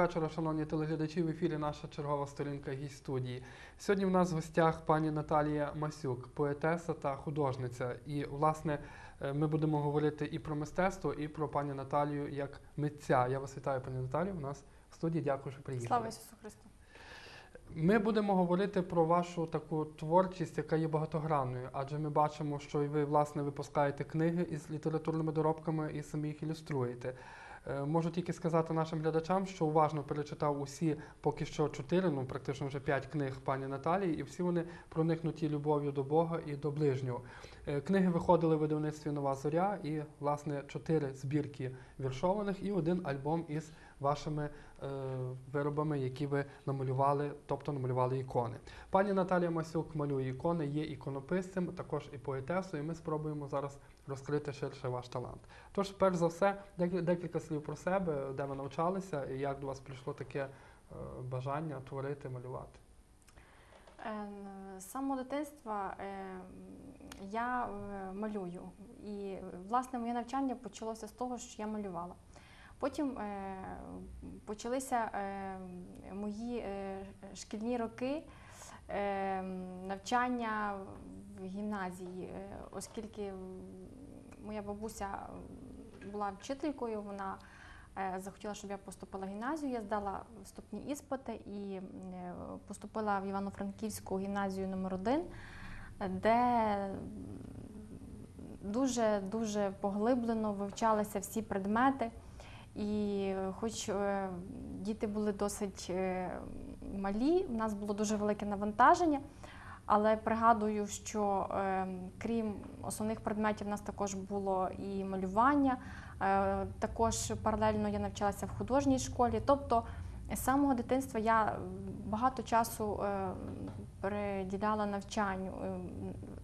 вечора, шановні телеглядачі. В ефірі наша чергова сторінка гість студії. Сьогодні в нас в гостях пані Наталія Масюк, поетеса та художниця. І, власне, е, ми будемо говорити і про мистецтво, і про пані Наталію як митця. Я вас вітаю, пані Наталію. У нас в студії. Дякую, що приїхали. Слава Ісусу Христу! Ми будемо говорити про вашу таку творчість, яка є багатогранною, адже ми бачимо, що і ви власне випускаєте книги із літературними доробками і самі їх ілюструєте. Е, Можу тільки сказати нашим глядачам, що уважно перечитав усі поки що чотири, ну практично вже п'ять книг пані Наталії, і всі вони проникнуті любов'ю до Бога і до ближнього. Е, Книги виходили в видавництві Нова Зоря і, власне, чотири збірки віршованих і один альбом із вашими е, виробами, які ви намалювали, тобто намалювали ікони. Пані Наталія Масюк малює ікони, є іконописцем, також і поетесою. І ми спробуємо зараз розкрити ширше ваш талант. Тож, перш за все, декілька слів про себе, де ви навчалися, і як до вас прийшло таке е, бажання творити, малювати. Е, З самого дитинства е, я е, малюю. І власне моє навчання почалося з того, що я малювала. Потім е, почалися е, мої шкільні роки навчання в гімназії, е, оскільки моя бабуся була вчителькою, вона е, захотіла, щоб я поступила в гімназію. Я здала вступні іспити і е, поступила в Івано-Франківську гімназію номер 1 де дуже дуже поглиблено вивчалися всі предмети. І хоч діти були досить малі, у нас було дуже велике навантаження, але пригадую, що е, крім основних предметів, у нас також було і малювання. Е, Також паралельно я навчалася в художній школі. Тобто з самого дитинства я багато часу е, приділяла навчанню. Е,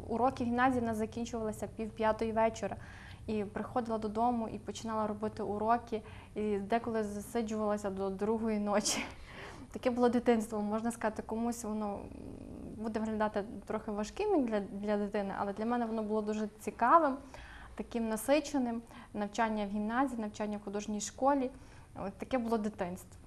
Уроки гімназії в нас закінчувалися пів п'ятої вечора. І приходила додому і починала робити уроки, і деколи засиджувалася до другої ночі. Таке було дитинство, можна сказати, комусь воно буде виглядати трохи важким для, для дитини, але для мене воно було дуже цікавим, таким насиченим. Навчання в гімназії, навчання в художній школі. От таке було дитинство.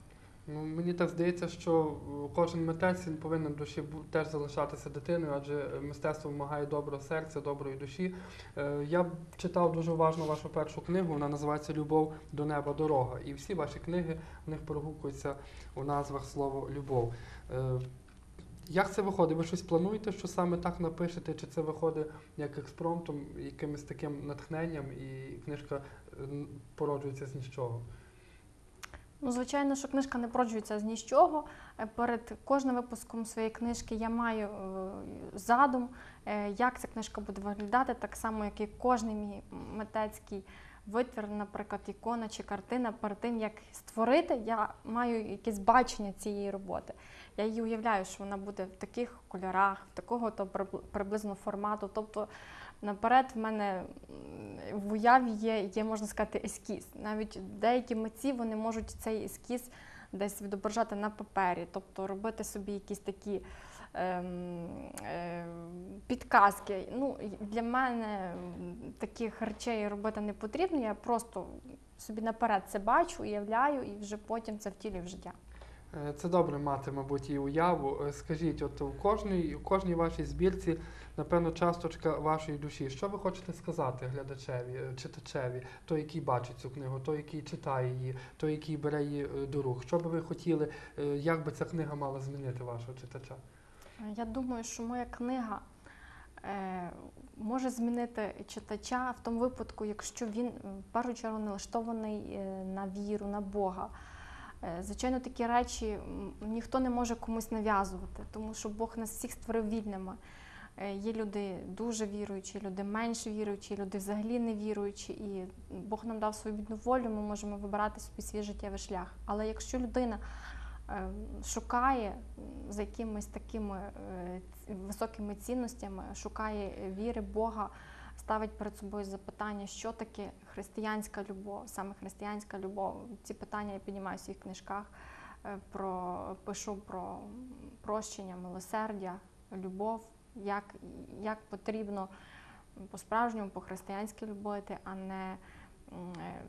Ну, мені так здається, що е, кожен митець він повинен душі теж залишатися дитиною, адже е, мистецтво вимагає доброго серця, доброї душі. Е, Я читав дуже уважно вашу першу книгу, вона називається Любов до неба дорога. І всі ваші книги в них прогукується у назвах слово любов. Як це виходить? Ви щось плануєте, що саме так напишете, чи це виходить як експромтом, якимось таким натхненням, і книжка породжується з нічого? Ну, звичайно, що книжка не породжується з нічого. Е, Перед кожним випуском своєї книжки я маю е, задум, е, як ця книжка буде виглядати, так само, як і кожний мій митецький витвір, наприклад, ікона чи картина. Перед тим як створити, я маю якесь бачення цієї роботи. Я її уявляю, що вона буде в таких кольорах, в такого то прибл- приблизно формату. Тобто наперед в мене в уяві є, є, можна сказати, ескіз. Навіть деякі митці вони можуть цей ескіз десь відображати на папері, тобто робити собі якісь такі ем, е, підказки. Ну, для мене таких речей робити не потрібно. Я просто собі наперед це бачу, уявляю і вже потім це втілюю в життя. Е, Це добре мати, мабуть, і уяву. Е, Скажіть, от у кожній, у кожній вашій збірці, напевно, часточка вашої душі. Що ви хочете сказати глядачеві, е, читачеві, той, який бачить цю книгу, той, який читає її, той, який бере її до рук? Що би ви хотіли, як би ця книга мала змінити вашого читача? Я думаю, що моя книга може змінити читача в тому випадку, якщо він першу чергу налаштований на віру, на Бога. Е, Звичайно, такі речі ніхто не може комусь нав'язувати, тому що Бог нас всіх створив вільними. Е, Є люди дуже віруючі, люди менш віруючі, люди взагалі не віруючі, і Бог нам дав свою вільну волю, ми можемо вибирати собі свій життєвий шлях. Але якщо людина е, шукає за якимись такими високими цінностями, шукає віри Бога, ставить перед собою запитання, що таке християнська любов, саме християнська любов. Ці питання я піднімаю в своїх книжках, е, про, пишу про прощення, милосердя, любов, як, як потрібно по-справжньому, по-християнськи любити, а не е,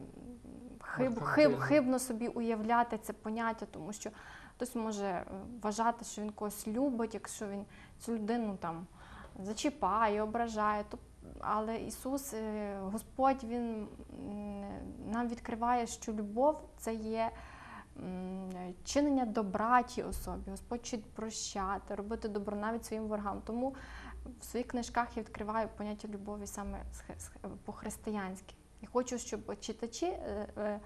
хиб, хиб, хибно собі уявляти це поняття, тому що хтось може е, вважати, що він когось любить, якщо він цю людину там зачіпає, ображає. Тоб- Але Ісус, е, Господь, Він нам відкриває, що любов це є чинення добра тій особі. Господь вчить прощати, робити добро навіть своїм ворогам. Тому в своїх книжках я відкриваю поняття любові саме по-християнськи. І хочу, щоб читачі е,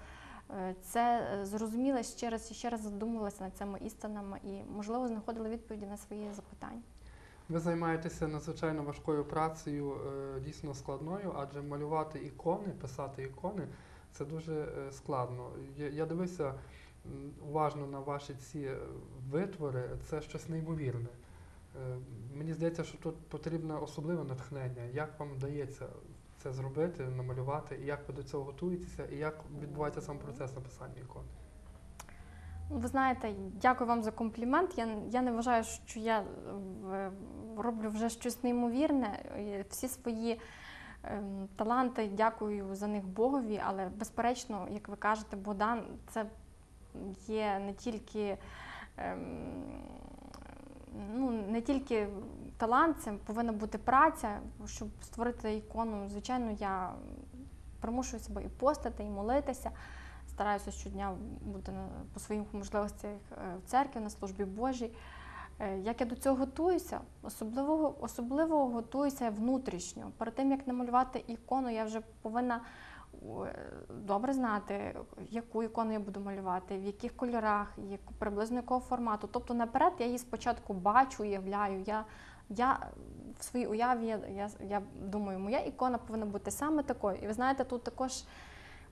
е, це зрозуміли ще раз і ще раз задумувалися над цими істинами і, можливо, знаходили відповіді на свої запитання. Ви займаєтеся надзвичайно важкою працею, е, дійсно складною, адже малювати ікони, писати ікони це дуже е, складно. Я, дивився уважно на ваші ці е, витвори, це щось неймовірне. Мені здається, що тут потрібне особливе натхнення. Як вам вдається це зробити, намалювати, і як ви до цього готуєтеся, і як відбувається сам процес написання ікони? Ви знаєте, дякую вам за комплімент. Я, я не вважаю, що я е, роблю вже щось неймовірне. Всі свої ем, таланти дякую за них Богові, але безперечно, як ви кажете, Богдан, це є не тільки. ем, Ну, не тільки талант, це повинна бути праця, щоб створити ікону. Звичайно, я примушую себе і постати, і молитися стараюся щодня бути по своїм можливостях е, в церкві, на службі Божій. Е, Як я до цього готуюся, особливо, особливо готуюся внутрішньо. Перед тим як намалювати ікону, я вже повинна е, добре знати, яку ікону я буду малювати, в яких кольорах, приблизно якого формату. Тобто наперед я її спочатку бачу, уявляю. Я, я в своїй уяві я, я, я думаю, моя ікона повинна бути саме такою. І ви знаєте, тут також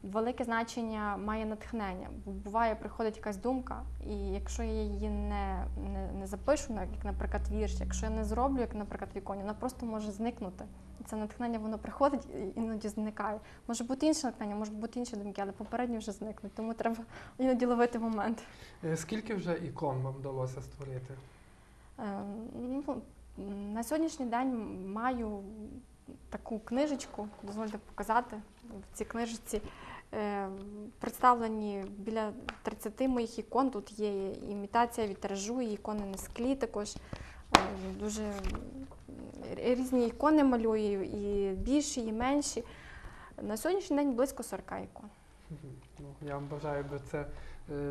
велике значення має натхнення. Бо буває, приходить якась думка, і якщо я її не, не, не запишу, як, наприклад, вірш, якщо я не зроблю, як, наприклад, в іконі, вона просто може зникнути. І це натхнення воно приходить і іноді зникає. Може бути інше натхнення, може бути інші думки, але попередні вже зникнуть. Тому треба іноді ловити момент. Е, Скільки вже ікон вам вдалося створити? Е, Ну, на сьогоднішній день маю таку книжечку, дозвольте показати. В цій книжечці представлені біля 30 моїх ікон. Тут є імітація вітражу, і ікони на склі також. Е, Дуже різні ікони малюю, і більші, і менші. На сьогоднішній день близько 40 ікон. Ну, я вам бажаю, би це е,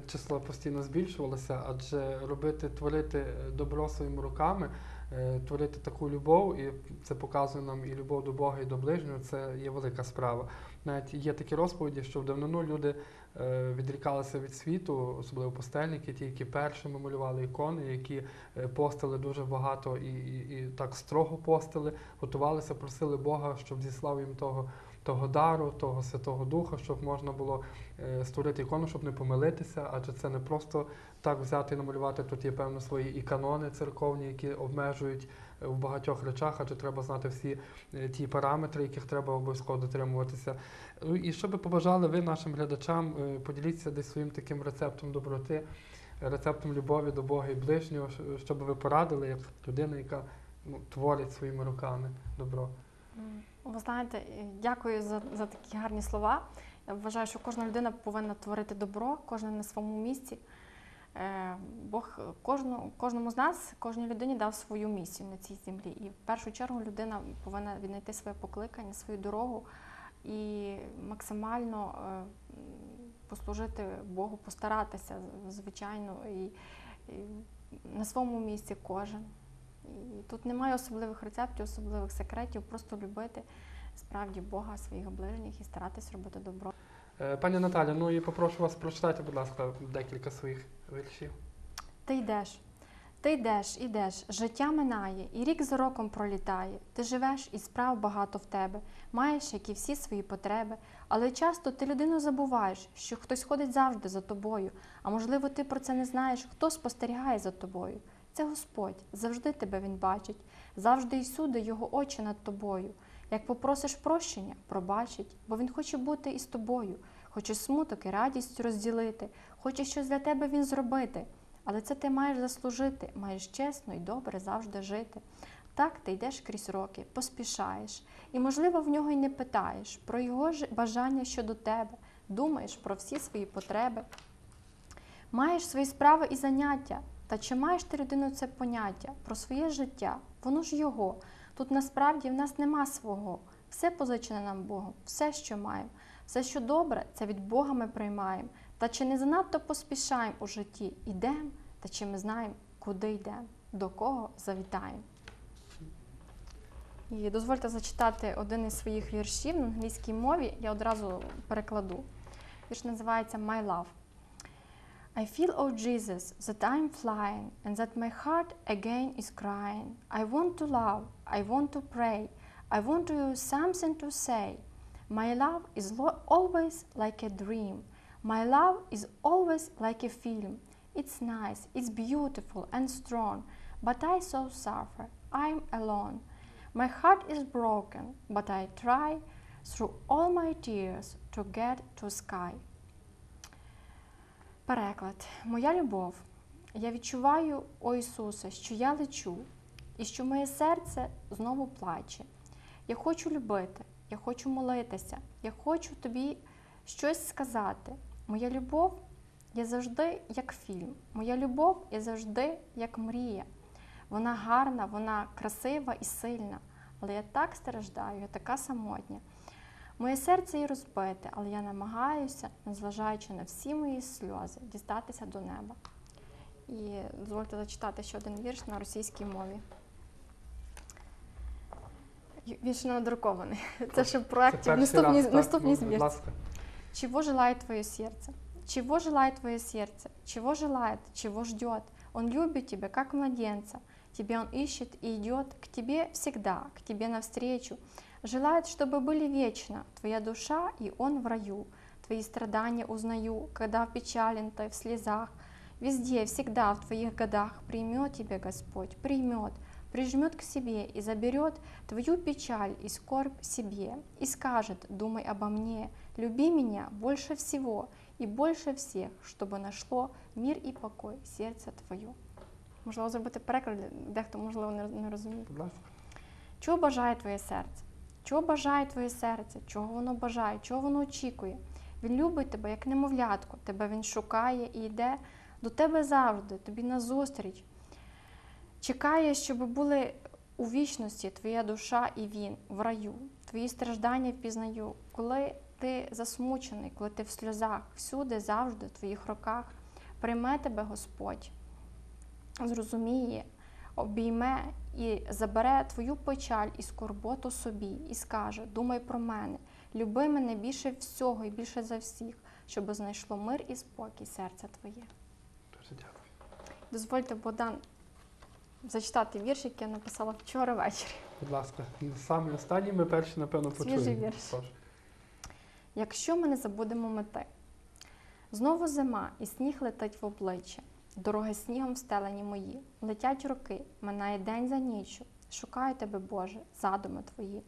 число постійно збільшувалося, адже робити, творити е, добро своїми руками, е, творити таку любов, і це показує нам і любов до Бога, і до ближнього, це є велика справа. Навіть є такі розповіді, що в давнину люди е, відрікалися від світу, особливо постельники, ті, які першими малювали ікони, які е, постили дуже багато і, і, і так строго постили, готувалися, просили Бога, щоб зіслав їм того, того дару, того Святого Духа, щоб можна було е, створити ікону, щоб не помилитися, адже це не просто так взяти і намалювати. Тут є певно свої і канони церковні, які обмежують е, в багатьох речах, адже треба знати всі е, ті параметри, яких треба обов'язково дотримуватися. Ну, І що би побажали ви нашим глядачам, поділіться десь своїм таким рецептом доброти, рецептом любові до Бога і ближнього, що- що ви порадили, як людина, яка ну, творить своїми руками добро. Ви знаєте, дякую за, за такі гарні слова. Я вважаю, що кожна людина повинна творити добро, кожна на своєму місці. Е, Бог кожну, кожному з нас, кожній людині дав свою місію на цій землі. І в першу чергу людина повинна віднайти своє покликання, свою дорогу і максимально е, послужити Богу, постаратися, звичайно, і, і на своєму місці кожен. І тут немає особливих рецептів, особливих секретів, просто любити справді Бога, своїх ближніх і старатись робити добро. Е, Пані Наталя, ну і попрошу вас прочитати, будь ласка, декілька своїх віршів. Ти йдеш, ти йдеш, ідеш, життя минає, і рік за роком пролітає. Ти живеш і справ багато в тебе, маєш, як і всі свої потреби. Але часто ти людину забуваєш, що хтось ходить завжди за тобою, а можливо, ти про це не знаєш, хто спостерігає за тобою. Це Господь, завжди тебе Він бачить, завжди і суди його очі над тобою. Як попросиш прощення, пробачить, бо він хоче бути із тобою, хоче смуток і радість розділити, хоче щось для тебе він зробити. Але це ти маєш заслужити, маєш чесно і добре завжди жити. Так ти йдеш крізь роки, поспішаєш, і, можливо, в нього й не питаєш про його бажання щодо тебе, думаєш про всі свої потреби. Маєш свої справи і заняття. Та чи маєш ти людину це поняття про своє життя? Воно ж його. Тут насправді в нас нема свого. Все позичене нам Богом, все, що маємо, все, що добре, це від Бога ми приймаємо. Та чи не занадто поспішаємо у житті? Ідемо, та чи ми знаємо, куди йдемо, до кого завітаємо? І дозвольте зачитати один із своїх віршів на англійській мові. Я одразу перекладу. Вірш називається My Love. I feel, oh Jesus, that I'm flying and that my heart again is crying. I want to love, I want to pray, I want to use something to say. My love is always like a dream. My love is always like a film. It's nice, it's beautiful and strong, but I so suffer. I'm alone. My heart is broken, but I try through all my tears to get to sky. Переклад. Моя любов. Я відчуваю, о Ісусе, що я лечу, і що моє серце знову плаче. Я хочу любити, я хочу молитися, я хочу тобі щось сказати. Моя любов є завжди як фільм. Моя любов є завжди як мрія. Вона гарна, вона красива і сильна, але я так страждаю, я така самотня. Моє серце і розбите, але я намагаюся, незважаючи на всі мої сльози, дістатися до неба. І дозвольте зачитати ще один вірш на російській мові. Вірш не надрукований. Це ще в проєкті наступній, збірці. Чего желает твое сердце? Чего желает твое сердце? Чего желает? Чего ждет? Он любит тебя, как младенца. Тебя он ищет и идет к тебе всегда, к тебе навстречу. Желает, чтобы были вечно твоя душа и он в раю. Твои страдания узнаю, когда печален ты в слезах. Везде, всегда в твоих годах примет тебя Господь, примет, прижмет к себе и заберет твою печаль и скорбь себе, и скажет, думай обо мне, люби меня больше всего и больше всех, чтобы нашло мир і покой серце твоє. Можливо, зробити переклад, дехто, можливо, не, не розуміє. Будь ласка. Чого бажає твоє серце? Чого бажає твоє серце? Чого воно бажає? Чого воно очікує? Він любить тебе, як немовлятку. Тебе він шукає і йде до тебе завжди, тобі назустріч. Чекає, щоб були у вічності твоя душа і він в раю. Твої страждання впізнаю. Коли ти засмучений, коли ти в сльозах, всюди, завжди, в твоїх руках, прийме тебе Господь, зрозуміє, обійме і забере твою печаль і скорботу собі, і скаже: Думай про мене, люби мене більше всього і більше за всіх, щоб знайшло мир і спокій серце твоє. Дуже дякую. Дозвольте, Богдан, зачитати вірш, який я написала вчора ввечері. Будь ласка. Саме останній ми перші, напевно, Свіжий вірш. Якщо ми не забудемо мети. Знову зима, і сніг летить в обличчя. Дороги снігом встелені мої. Летять роки, минає день за ніччю. Шукаю тебе, Боже, задуми твої.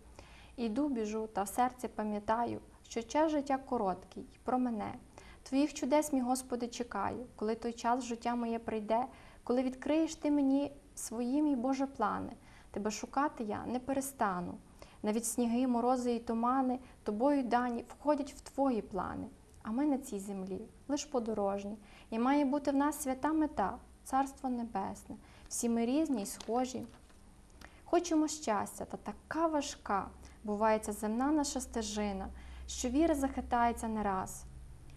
Іду, біжу, та в серці пам'ятаю, що час життя короткий, про мене. Твоїх чудес, мій Господи, чекаю, коли той час життя моє прийде, коли відкриєш ти мені свої, мій Боже, плани. Тебе шукати я не перестану. Навіть сніги, морози і тумани тобою дані входять в твої плани. А ми на цій землі лиш подорожні, і має бути в нас свята мета, царство небесне. Всі ми різні й схожі. Хочемо щастя, та така важка буває ця земна наша стежина, що віра захитається не раз.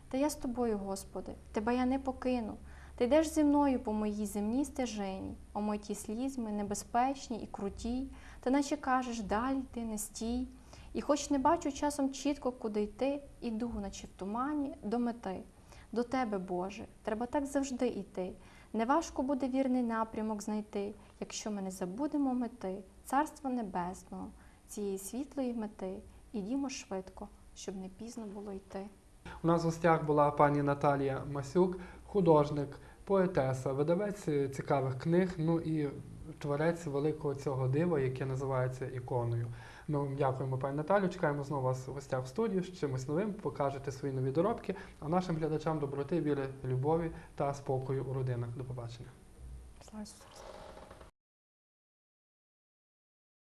Та я з тобою, Господи, тебе я не покину. Ти йдеш зі мною по моїй земній стежині, омиті слізьми, небезпечні і круті, ти наче кажеш, далі йти не стій. І хоч не бачу часом чітко, куди йти, іду, наче в тумані, до мети. До тебе, Боже, треба так завжди йти. Неважко буде вірний напрямок знайти, якщо ми не забудемо мети, Царства Небесного, цієї світлої мети. Ідімо швидко, щоб не пізно було йти. У нас в гостях була пані Наталія Масюк, художник, поетеса, видавець цікавих книг, ну і творець великого цього дива, яке називається іконою. Ми вам дякуємо, пані Наталю. Чекаємо знову вас в гостях в студії з чимось новим, покажете свої нові доробки. А нашим глядачам доброти, віри, любові та спокою у родинах. До побачення.